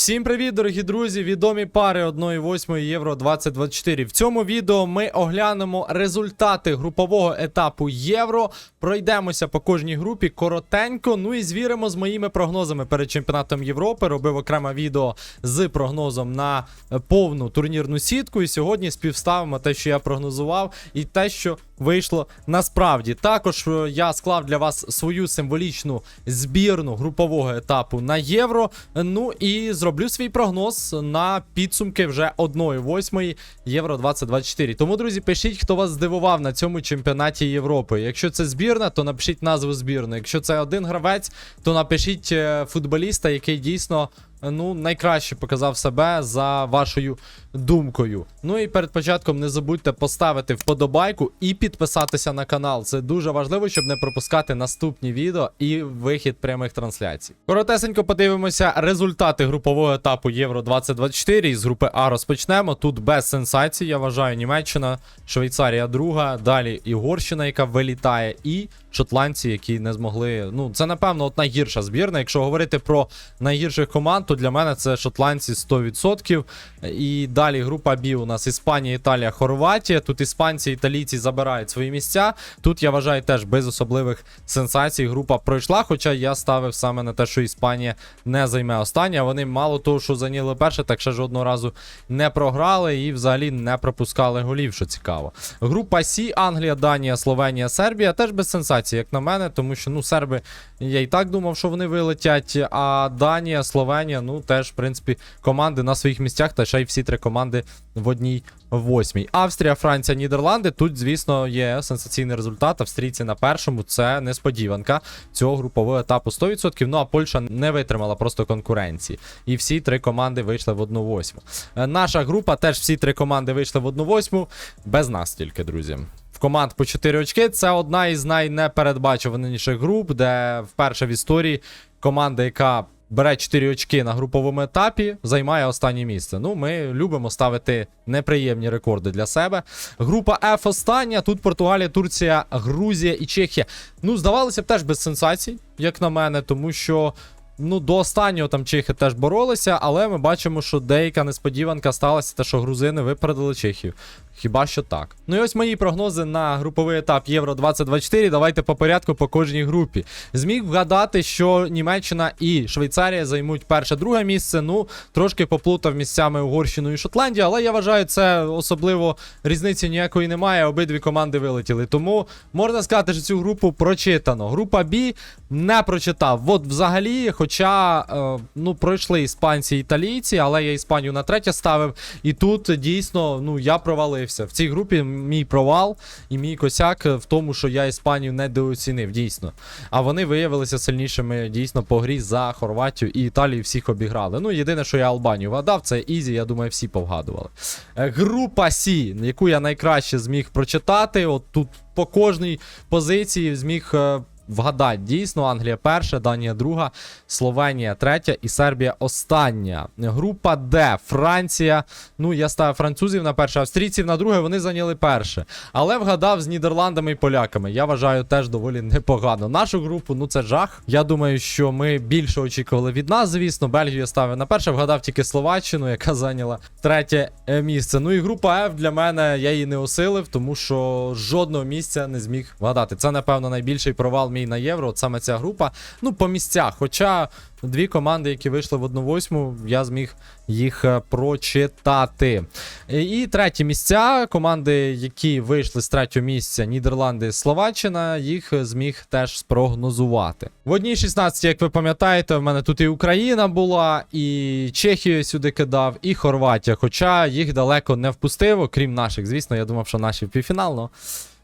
Всім привіт, дорогі друзі! Відомі пари 1-8 Євро 2024. В цьому відео ми оглянемо результати групового етапу Євро. Пройдемося по кожній групі коротенько. Ну і звіримо з моїми прогнозами перед чемпіонатом Європи. Робив окреме відео з прогнозом на повну турнірну сітку. І сьогодні співставимо те, що я прогнозував, і те, що вийшло насправді. Також е, я склав для вас свою символічну збірну групового етапу на євро. Ну і зроблю свій прогноз на підсумки вже 1-8 Євро 2024. Тому, друзі, пишіть, хто вас здивував на цьому чемпіонаті Європи. Якщо це збірна, то напишіть назву збірної. Якщо це один гравець, то напишіть е, футболіста, який дійсно. Ну, найкраще показав себе за вашою думкою. Ну і перед початком не забудьте поставити вподобайку і підписатися на канал. Це дуже важливо, щоб не пропускати наступні відео і вихід прямих трансляцій. Коротесенько подивимося результати групового етапу Євро 2024. Із групи А розпочнемо. Тут без сенсацій, я вважаю, Німеччина, Швейцарія друга, далі Ігорщина, яка вилітає, і шотландці, які не змогли. Ну, це напевно от найгірша збірна. Якщо говорити про найгірших команд, то для мене це шотландці 100%. І далі група Б у нас Іспанія, Італія, Хорватія. Тут іспанці, італійці забирають свої місця. Тут я вважаю теж без особливих сенсацій. Група пройшла. Хоча я ставив саме на те, що Іспанія не займе останнє. Вони мало того, що зайняли перше, так ще жодного разу не програли і взагалі не пропускали голів, що цікаво. Група Сі, Англія, Данія, Словенія, Сербія теж без сенсацій, як на мене, тому що ну серби я і так думав, що вони вилетять. А Данія, Словенія, ну теж, в принципі, команди на своїх місцях, та ще й всі три команди в одній восьмій. Австрія, Франція, Нідерланди. Тут, звісно, є сенсаційний результат. Австрійці на першому. Це несподіванка цього групового етапу 100%. Ну а Польща не витримала просто конкуренції. І всі три команди вийшли в одну восьму. Е, Наша група теж всі три команди вийшли в одну восьму. Без нас тільки, друзі. Команд по 4 очки. Це одна із найнепередбачуваніших груп, де вперше в історії команда, яка бере 4 очки на груповому етапі, займає останнє місце. Ну, ми любимо ставити неприємні рекорди для себе. Група F остання. Тут Португалія, Турція, Грузія і Чехія. Ну, здавалося б, теж без сенсацій, як на мене, тому що. Ну, до останнього там чехи теж боролися, але ми бачимо, що деяка несподіванка сталася, те, що грузини випередили Чехів. Хіба що так. Ну і ось мої прогнози на груповий етап Євро 2024. Давайте по порядку по кожній групі. Зміг вгадати, що Німеччина і Швейцарія займуть перше-друге місце. Ну, трошки поплутав місцями Угорщину і Шотландію, але я вважаю, це особливо різниці ніякої немає. Обидві команди вилетіли. Тому можна сказати, що цю групу прочитано. Група Б не прочитав. От взагалі, хоча е, ну, пройшли іспанці і італійці, але я Іспанію на третє ставив. І тут дійсно ну, я провалився. В цій групі мій провал і мій косяк в тому, що я Іспанію недооцінив, дійсно. А вони виявилися сильнішими дійсно по грі за Хорватію і Італію всіх обіграли. Ну, єдине, що я Албанію вгадав, це Ізі, я думаю, всі повгадували. Е, Група Сі, яку я найкраще зміг прочитати. От тут по кожній позиції зміг. Вгадать, дійсно, Англія перша, Данія друга, Словенія третя і Сербія остання. Група Д. Франція. Ну, я ставив французів на перше, австрійців на друге, вони зайняли перше. Але вгадав з Нідерландами і поляками. Я вважаю теж доволі непогано. Нашу групу, ну це жах. Я думаю, що ми більше очікували від нас, звісно. Бельгію я ставив на перше, вгадав тільки Словаччину, яка зайняла третє е, місце. Ну і група F для мене я її не осилив, тому що жодного місця не зміг вгадати. Це, напевно, найбільший провал мій на євро. От саме ця група. Ну, по місцях. Хоча дві команди, які вийшли в одну восьму, я зміг їх е, прочитати. І, і треті місця. Команди, які вийшли з третього місця, Нідерланди, Словаччина, їх е, зміг теж спрогнозувати. В одній 16, як ви пам'ятаєте, в мене тут і Україна була, і Чехію сюди кидав, і Хорватія. Хоча їх далеко не впустив, окрім наших. Звісно, я думав, що наші в півфінал,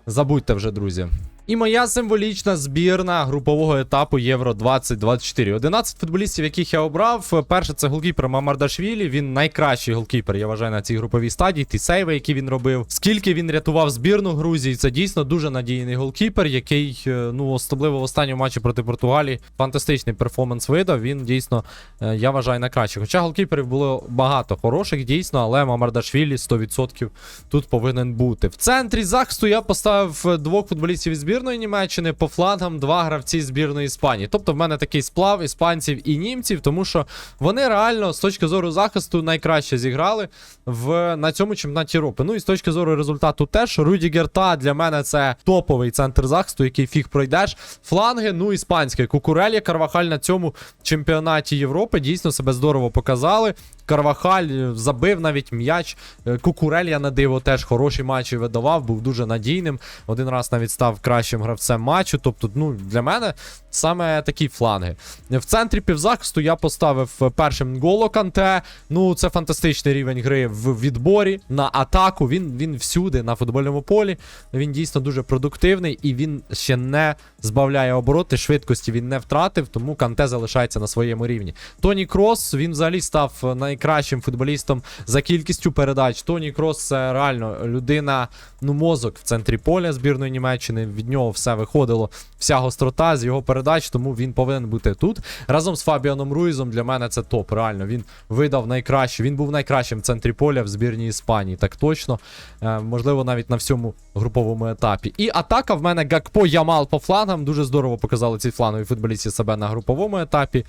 забудьте вже, друзі. І моя символічна збірна групового етапу Євро 2024. 11 футболістів, яких я обрав. Перше це голкіпер Мамардашвілі. Він найкращий голкіпер, я вважаю, на цій груповій стадії. Ті сейви, які він робив. Скільки він рятував збірну Грузії, це дійсно дуже надійний голкіпер, який, е, ну, особливо в останньому матчі проти Португалії, фантастичний перформанс видав. Він дійсно, е, я вважаю, найкращий. Хоча голкіперів було багато хороших, дійсно, але Мамардашвілі 100% тут повинен бути. В центрі захисту я поставив двох футболістів із збірної. Збірної Німеччини, по флангам два гравці збірної Іспанії. Тобто в мене такий сплав іспанців і німців, тому що вони реально з точки зору захисту найкраще зіграли в на цьому чемпіонаті Європи. Ну і з точки зору результату теж Руді Герта для мене це топовий центр захисту, який фіг пройдеш. Фланги, ну іспанське. Кукурелія, Карвахаль на цьому чемпіонаті Європи дійсно себе здорово показали. Карвахаль е, забив навіть м'яч. Е, Кукурелія на диво теж хороші матчі видавав, був дуже надійним. Один раз навіть став кращим гравцем матчу. Тобто, ну для мене саме такі фланги. В центрі півзахисту я поставив першим Голо Канте. Ну, це фантастичний рівень гри в відборі на атаку. Він, він всюди на футбольному полі. Він дійсно дуже продуктивний і він ще не збавляє обороти. Швидкості він не втратив, тому Канте залишається на своєму рівні. Тоні Крос він взагалі став найкращим футболістом за кількістю передач. Тоні Крос це реально людина, ну мозок в центрі поля збірної Німеччини. Від нього все виходило, вся гострота з його передач, тому він повинен бути тут. Разом з Фабіаном Руїзом для мене це топ. Реально він видав найкраще. Він був найкращим в центрі поля в збірній Іспанії. Так точно. Е, можливо, навіть на всьому груповому етапі. І атака в мене Гакпо Ямал по флангам. Дуже здорово показали ці флангові футболісти себе на груповому етапі.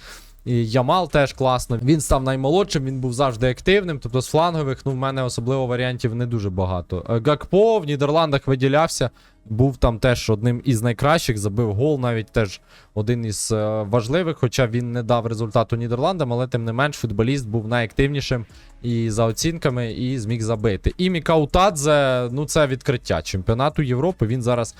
І Ямал теж класно. Він став наймолодшим, він був завжди активним. Тобто з флангових, ну, в мене особливо варіантів не дуже багато. Е, Гакпо в Нідерландах виділявся. Був там теж одним із найкращих, забив гол, навіть теж один із е, важливих, хоча він не дав результату Нідерландам, але тим не менш футболіст був найактивнішим і за оцінками, і зміг забити. І Мікаутадзе, ну це відкриття чемпіонату Європи. Він зараз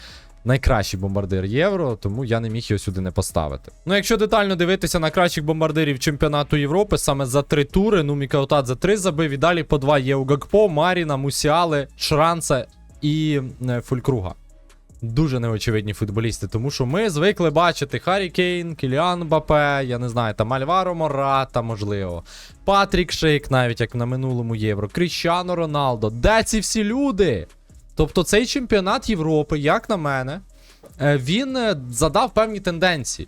найкращий бомбардир євро, тому я не міг його сюди не поставити. Ну, якщо детально дивитися на кращих бомбардирів чемпіонату Європи, саме за три тури, ну Мікаутадзе три забив, і далі по два є у Гакпо, Маріна, Мусіали, Шранце і е, Фулькруга. Дуже неочевидні футболісти, тому що ми звикли бачити Харі Кейн, Кіліан Бапе, я не знаю, там Альваро Мората, можливо. Патрік Шейк, навіть як на минулому євро, Кріщано Роналдо. Де ці всі люди? Тобто цей чемпіонат Європи, як на мене, е, він е, задав певні тенденції.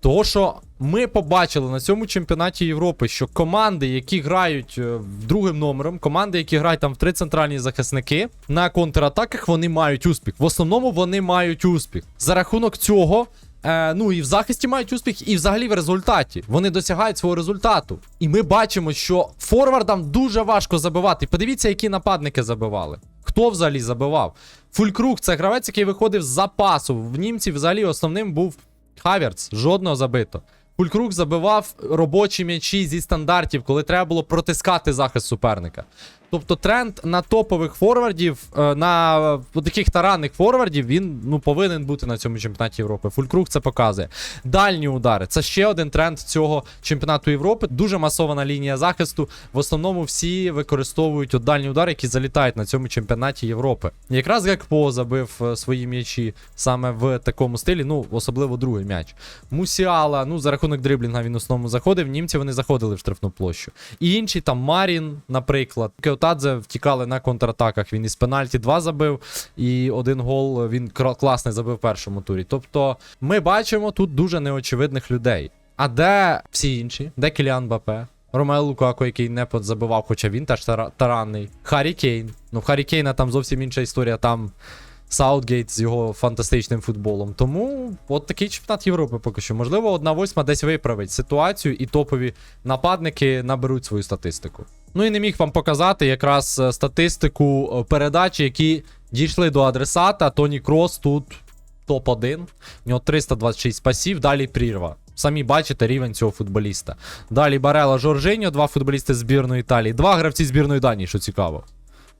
Того, що ми побачили на цьому чемпіонаті Європи, що команди, які грають е, другим номером, команди, які грають там в три центральні захисники, на контратаках вони мають успіх. В основному вони мають успіх. За рахунок цього. Е, ну і в захисті мають успіх, і взагалі в результаті. Вони досягають свого результату. І ми бачимо, що форвардам дуже важко забивати. Подивіться, які нападники забивали. Хто взагалі забивав? Фулькруг це гравець, який виходив з запасу. В німці взагалі основним був Хаверц, жодного забито. Фулькруг забивав робочі м'ячі зі стандартів, коли треба було протискати захист суперника. Тобто тренд на топових форвардів, е, на таких таранних форвардів, він ну, повинен бути на цьому чемпіонаті Європи. Фулькруг це показує. Дальні удари. Це ще один тренд цього чемпіонату Європи. Дуже масована лінія захисту. В основному всі використовують от дальні удари, які залітають на цьому чемпіонаті Європи. Якраз Гакпо забив е, свої м'ячі саме в такому стилі, ну, особливо другий м'яч. Мусіала, ну, за рахунок дриблінга він основному заходив. Німці вони заходили в штрафну площу. І інші там Марін, наприклад. Кеотадзе втікали на контратаках. Він із пенальті 2 забив, і один гол він класний забив в першому турі. Тобто, ми бачимо тут дуже неочевидних людей. А де всі інші? Де Кіліан Бапе? Ромео Лукако, який не забивав, хоча він теж таранний. Харі Кейн. Ну, Харі Кейна там зовсім інша історія. Там Саутгейт з його фантастичним футболом. Тому от такий чемпіонат Європи поки що. Можливо, одна восьма десь виправить ситуацію, і топові нападники наберуть свою статистику. Ну і не міг вам показати якраз е, статистику е, передач, які дійшли до адресата. Тоні Крос тут топ-1. У нього 326 пасів, далі прірва. Самі бачите рівень цього футболіста. Далі Барела Жоржиньо, два футболісти збірної Італії, два гравці збірної Данії, що цікаво.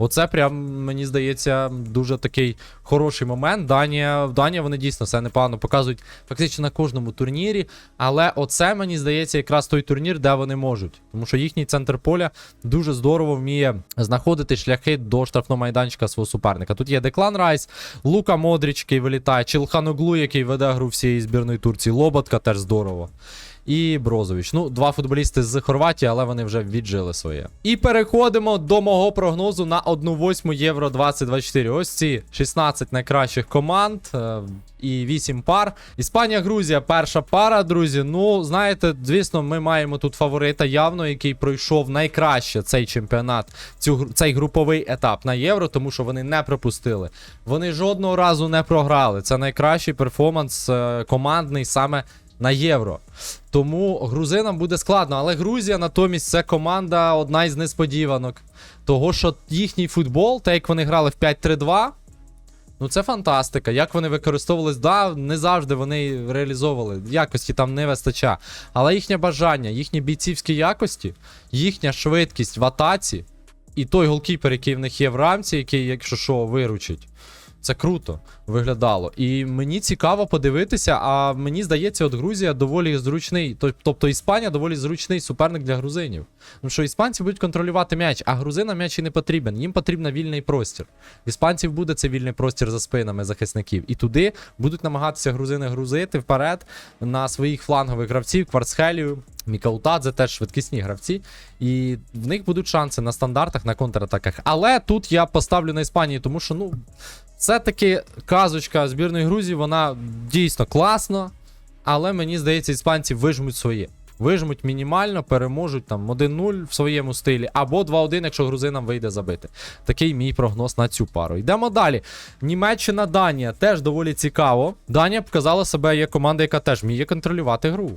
Оце прям, мені здається, дуже такий хороший момент. Данія, Данія вони дійсно все непогано показують фактично на кожному турнірі. Але оце, мені здається, якраз той турнір, де вони можуть. Тому що їхній центр поля дуже здорово вміє знаходити шляхи до штрафного майданчика свого суперника. Тут є Деклан Райс, Лука Модріч, який вилітає, Чилханоглу, який веде гру всієї збірної Турції, Лоботка теж здорово. І Брозович. Ну, два футболісти з Хорватії, але вони вже віджили своє. І переходимо до мого прогнозу на 1-8 Євро 2024. Ось ці 16 найкращих команд. е, І 8 пар. Іспанія, Грузія, перша пара, друзі. Ну, знаєте, звісно, ми маємо тут фаворита явно, який пройшов найкраще цей чемпіонат, цю, цей груповий етап на євро, тому що вони не пропустили. Вони жодного разу не програли. Це найкращий перформанс е, командний саме на євро. Тому грузинам буде складно, але Грузія натомість це команда одна із несподіванок. Того, що їхній футбол, те, як вони грали в 5-3-2, ну це фантастика. Як вони використовувались, да, не завжди вони реалізовували. Якості там не вистачає. Але їхнє бажання, їхні бійцівські якості, їхня швидкість в атаці, і той голкіпер, який в них є в рамці, який, якщо що, виручить. Це круто виглядало. І мені цікаво подивитися, а мені здається, от Грузія доволі зручний, тобто Іспанія доволі зручний суперник для грузинів. Тому що іспанці будуть контролювати м'яч, а грузинам м'яч і не потрібен. Їм потрібен вільний простір. В іспанців буде цей вільний простір за спинами захисників. І туди будуть намагатися грузини грузити вперед на своїх флангових гравців, Кварцхелію. Мікаутадзе теж швидкісні гравці, і в них будуть шанси на стандартах, на контратаках. Але тут я поставлю на Іспанію, тому що, ну, все-таки казочка збірної Грузії, вона дійсно класна, але мені здається, іспанці вижмуть своє. Вижмуть мінімально, переможуть там 1-0 в своєму стилі, або 2-1, якщо грузинам вийде забити. Такий мій прогноз на цю пару. Йдемо далі. Німеччина, Данія теж доволі цікаво. Данія показала себе як команда, яка теж вміє контролювати гру.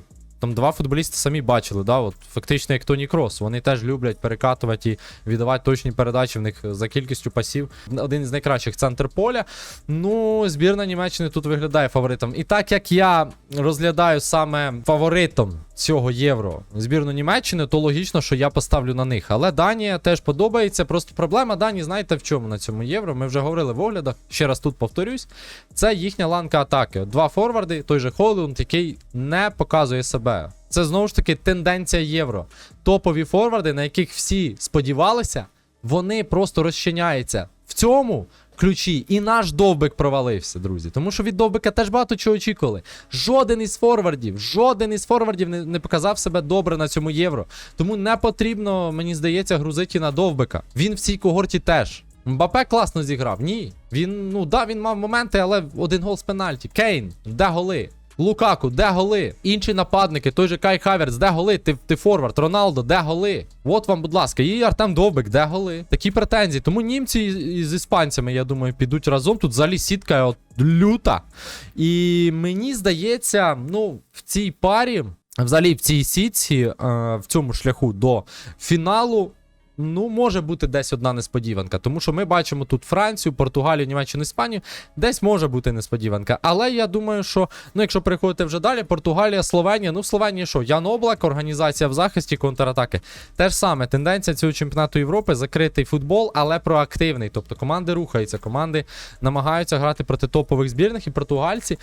Там два футболісти самі бачили, да, от фактично як Тоні Крос. Вони теж люблять перекатувати і віддавати точні передачі в них за кількістю пасів. Один із найкращих центр поля. Ну, збірна Німеччини тут виглядає фаворитом. І так як я розглядаю саме фаворитом цього євро збірну Німеччини, то логічно, що я поставлю на них. Але Данія теж подобається. Просто проблема Данії, знаєте, в чому на цьому євро? Ми вже говорили в оглядах. Ще раз тут повторюсь. Це їхня ланка атаки. Два форварди, той же Холланд, який не показує себе. Це знову ж таки тенденція євро. Топові форварди, на яких всі сподівалися, вони просто розчиняються. В цьому ключі і наш довбик провалився, друзі. Тому що від довбика теж багато чого очікували. Жоден із форвардів, жоден із форвардів не, не показав себе добре на цьому євро. Тому не потрібно, мені здається, грузити на довбика. Він в цій когорті теж. Мбапе класно зіграв. Ні. Він, ну да, він мав моменти, але один гол з пенальті. Кейн, де голи? Лукаку, де голи? Інші нападники, той же Кай Хаверц, де голи? Ти, ти форвард, Роналдо, де голи? От вам, будь ласка, і Артем Довбик, де голи? Такі претензії. Тому німці із іспанцями, я думаю, підуть разом. Тут взагалі сітка от люта. І мені здається, ну, в цій парі, взагалі в цій сітці, е, в цьому шляху до фіналу. Ну, може бути десь одна несподіванка, тому що ми бачимо тут Францію, Португалію, Німеччину, Іспанію. Десь може бути несподіванка. Але я думаю, що ну, якщо переходити вже далі, Португалія, Словенія. Ну, в Словенії що? Ян Облак, організація в захисті, контратаки. Те ж саме, тенденція цього чемпіонату Європи закритий футбол, але проактивний. Тобто команди рухаються, команди намагаються грати проти топових збірних і португальці.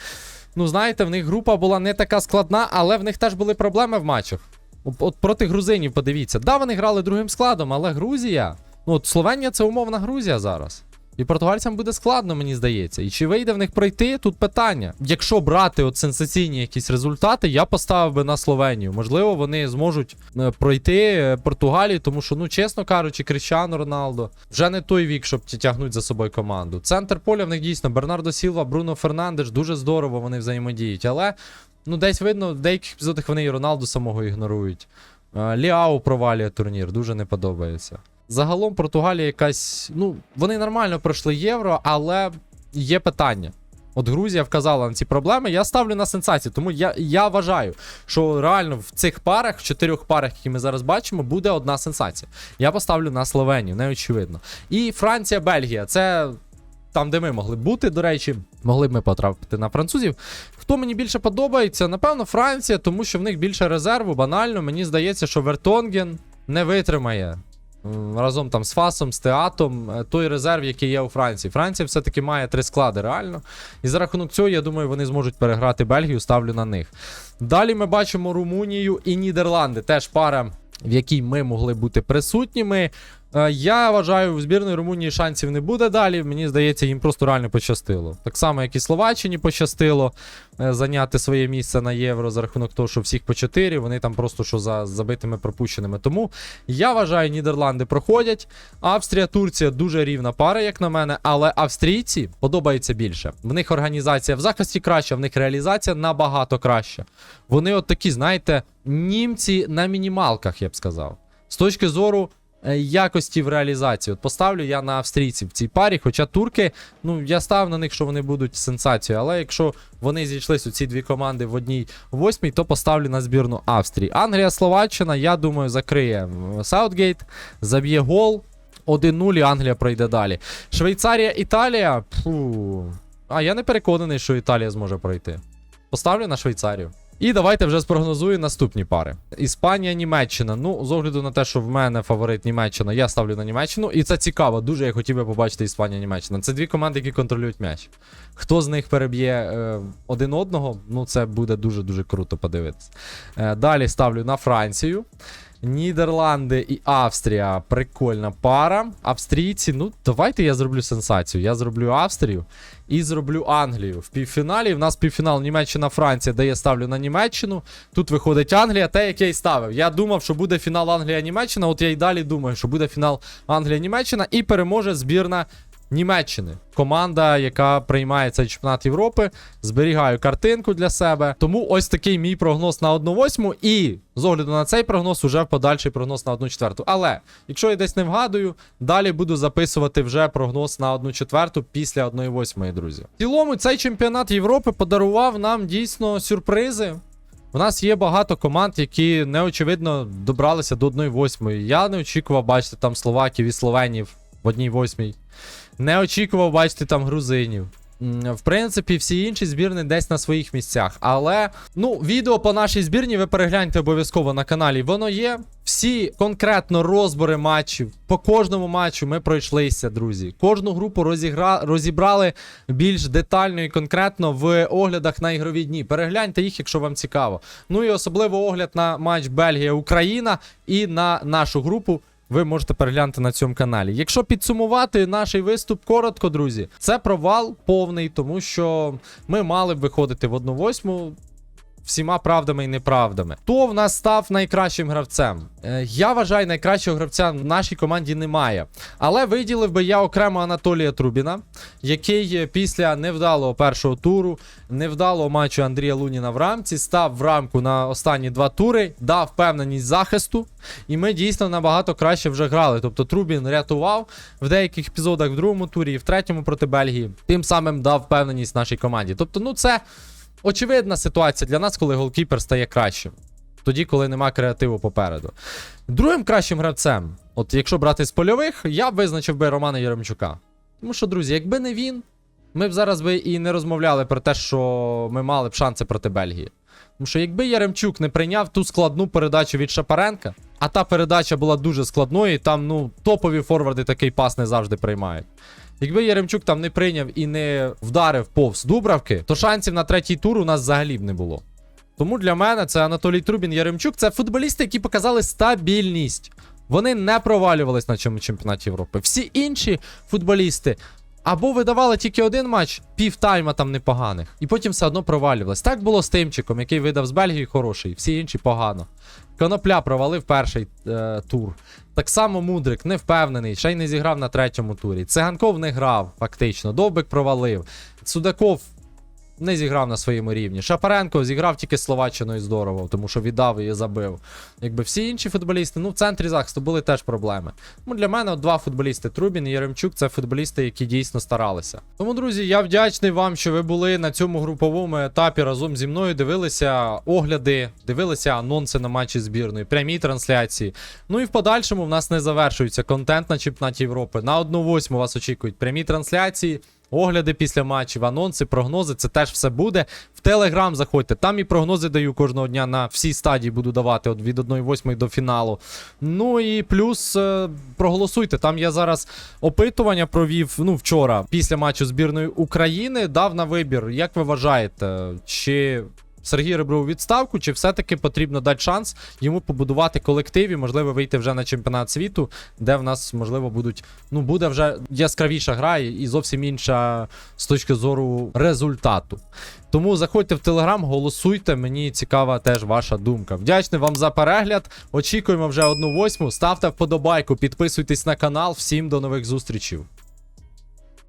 Ну, знаєте, в них група була не така складна, але в них теж були проблеми в матчах. От, от проти грузинів, подивіться. Да, вони грали другим складом, але Грузія. Ну, от Словенія це умовна Грузія зараз. І португальцям буде складно, мені здається. І чи вийде в них пройти, тут питання. Якщо брати от сенсаційні якісь результати, я поставив би на Словенію. Можливо, вони зможуть е, пройти е, Португалію, тому що, ну, чесно кажучи, Кріщано Роналдо вже не той вік, щоб тягнути за собою команду. Центр поля в них дійсно Бернардо Сілва, Бруно Фернандеш, дуже здорово вони взаємодіють. Але ну, десь видно, в деяких епізодах вони і Роналду самого ігнорують. Е, Ліау провалює турнір, дуже не подобається. Загалом Португалія якась. Ну, вони нормально пройшли євро, але є питання. От Грузія вказала на ці проблеми. Я ставлю на сенсацію, тому я, я вважаю, що реально в цих парах, в чотирьох парах, які ми зараз бачимо, буде одна сенсація. Я поставлю на Словенію, неочевидно. І Франція, Бельгія. Це там, де ми могли бути, до речі, могли б ми потрапити на французів. Хто мені більше подобається? Напевно, Франція, тому що в них більше резерву. Банально, мені здається, що Вертонген не витримає. Разом там з Фасом, з Театом, е, той резерв, який є у Франції. Франція все-таки має три склади, реально. І за рахунок цього, я думаю, вони зможуть переграти Бельгію, ставлю на них. Далі ми бачимо Румунію і Нідерланди. Теж пара, в якій ми могли бути присутніми. Е, Я вважаю, в збірної Румунії шансів не буде далі. Мені здається, їм просто реально пощастило. Так само, як і Словаччині пощастило е, зайняти своє місце на євро за рахунок того, що всіх по 4, вони там просто що за забитими пропущеними. Тому я вважаю, Нідерланди проходять. Австрія, Турція дуже рівна пара, як на мене, але австрійці подобаються більше. В них організація в захисті краща, в них реалізація набагато краща. Вони от такі, знаєте, німці на мінімалках, я б сказав. З точки зору якості в реалізації. От поставлю я на австрійців в цій парі, хоча турки, ну я став на них, що вони будуть сенсацією. Але якщо вони зійшлись у ці дві команди в одній восьмій, то поставлю на збірну Австрії. Англія, Словаччина, я думаю, закриє Саутгейт, заб'є гол. 1-0 і Англія пройде далі. Швейцарія, Італія. Фу. А я не переконаний, що Італія зможе пройти. Поставлю на Швейцарію. І давайте вже спрогнозую наступні пари. Іспанія, Німеччина. Ну, з огляду на те, що в мене фаворит Німеччина, я ставлю на Німеччину. І це цікаво. Дуже я хотів би побачити Іспанія, Німеччина. Це дві команди, які контролюють м'яч. Хто з них переб'є е, один одного, ну це буде дуже-дуже круто подивитися. Е, далі ставлю на Францію. Нідерланди і Австрія прикольна пара. Австрійці, ну давайте я зроблю сенсацію. Я зроблю Австрію і зроблю Англію. В півфіналі в нас півфінал Німеччина-Франція, де я ставлю на Німеччину. Тут виходить Англія, те, яке я й ставив. Я думав, що буде фінал Англія-Німеччина. От я й далі думаю, що буде фінал Англія-Німеччина і переможе збірна. Німеччини команда, яка приймає цей чемпіонат Європи. Зберігаю картинку для себе. Тому ось такий мій прогноз на 1-8. І з огляду на цей прогноз, уже подальший прогноз на 1-4. Але якщо я десь не вгадую, далі буду записувати вже прогноз на 1-4 після 1-8, друзі. В цілому, цей чемпіонат Європи подарував нам дійсно сюрпризи. У нас є багато команд, які неочевидно добралися до 1-8. Я не очікував бачити там Словаків і Словенів в 1-8. Не очікував бачити там грузинів. В принципі, всі інші збірні десь на своїх місцях. Але ну, відео по нашій збірні ви перегляньте обов'язково на каналі. Воно є. Всі конкретно розбори матчів. По кожному матчу ми пройшлися, друзі. Кожну групу розігра... розібрали більш детально і конкретно в оглядах на ігрові дні. Перегляньте їх, якщо вам цікаво. Ну і особливо огляд на матч Бельгія-Україна і на нашу групу ви можете переглянути на цьому каналі. Якщо підсумувати наш виступ коротко, друзі, це провал повний, тому що ми мали б виходити в 1-8 всіма правдами і неправдами. Хто в нас став найкращим гравцем? Е, я вважаю, найкращого гравця в нашій команді немає. Але виділив би я окремо Анатолія Трубіна, який е, після невдалого першого туру, невдалого матчу Андрія Луніна в рамці, став в рамку на останні два тури, дав впевненість захисту. І ми дійсно набагато краще вже грали. Тобто Трубін рятував в деяких епізодах в другому турі і в третьому проти Бельгії. Тим самим дав впевненість нашій команді. Тобто, ну це очевидна ситуація для нас, коли голкіпер стає кращим. Тоді, коли нема креативу попереду. Другим кращим гравцем, от якщо брати з польових, я б визначив би Романа Яремчука. Тому що, друзі, якби не він, ми б зараз би і не розмовляли про те, що ми мали б шанси проти Бельгії. Тому що якби Яремчук не прийняв ту складну передачу від Шапаренка, а та передача була дуже складною, і там ну топові форварди такий пас не завжди приймають. Якби Яремчук там не прийняв і не вдарив повз Дубравки, то шансів на третій тур у нас взагалі б не було. Тому для мене це Анатолій Трубін Яремчук. Це футболісти, які показали стабільність. Вони не провалювались на цьому чемпіонаті Європи. Всі інші футболісти або видавали тільки один матч, півтайма там непоганих, і потім все одно провалювались. Так було з Тимчиком, який видав з Бельгії хороший, всі інші погано. Конопля провалив перший е, тур. Так само Мудрик не впевнений, ще й не зіграв на третьому турі. Циганков не грав, фактично. Довбик провалив. Судаков не зіграв на своєму рівні. Шапаренко зіграв тільки Словаччиною здорово, тому що віддав і забив. Якби всі інші футболісти, ну в центрі захисту були теж проблеми. Тому для мене от два футболісти Трубін і Яремчук це футболісти, які дійсно старалися. Тому, друзі, я вдячний вам, що ви були на цьому груповому етапі разом зі мною. Дивилися огляди, дивилися анонси на матчі збірної, прямі трансляції. Ну і в подальшому в нас не завершується контент на чемпіонаті Європи. На 1-8 вас очікують прямі трансляції. Огляди після матчів, анонси, прогнози, це теж все буде. В Телеграм заходьте, там і прогнози даю кожного дня на всі стадії буду давати от від 1-8 до фіналу. Ну і плюс е, проголосуйте. Там я зараз опитування провів ну, вчора, після матчу збірної України, дав на вибір. Як ви вважаєте, чи Сергій Ребров відставку, чи все-таки потрібно дати шанс йому побудувати колектив і, можливо, вийти вже на чемпіонат світу, де в нас, можливо, будуть. Ну, буде вже яскравіша гра і зовсім інша з точки зору результату. Тому заходьте в телеграм, голосуйте. Мені цікава теж ваша думка. Вдячний вам за перегляд. Очікуємо вже одну восьму. Ставте вподобайку, підписуйтесь на канал. Всім до нових зустрічей.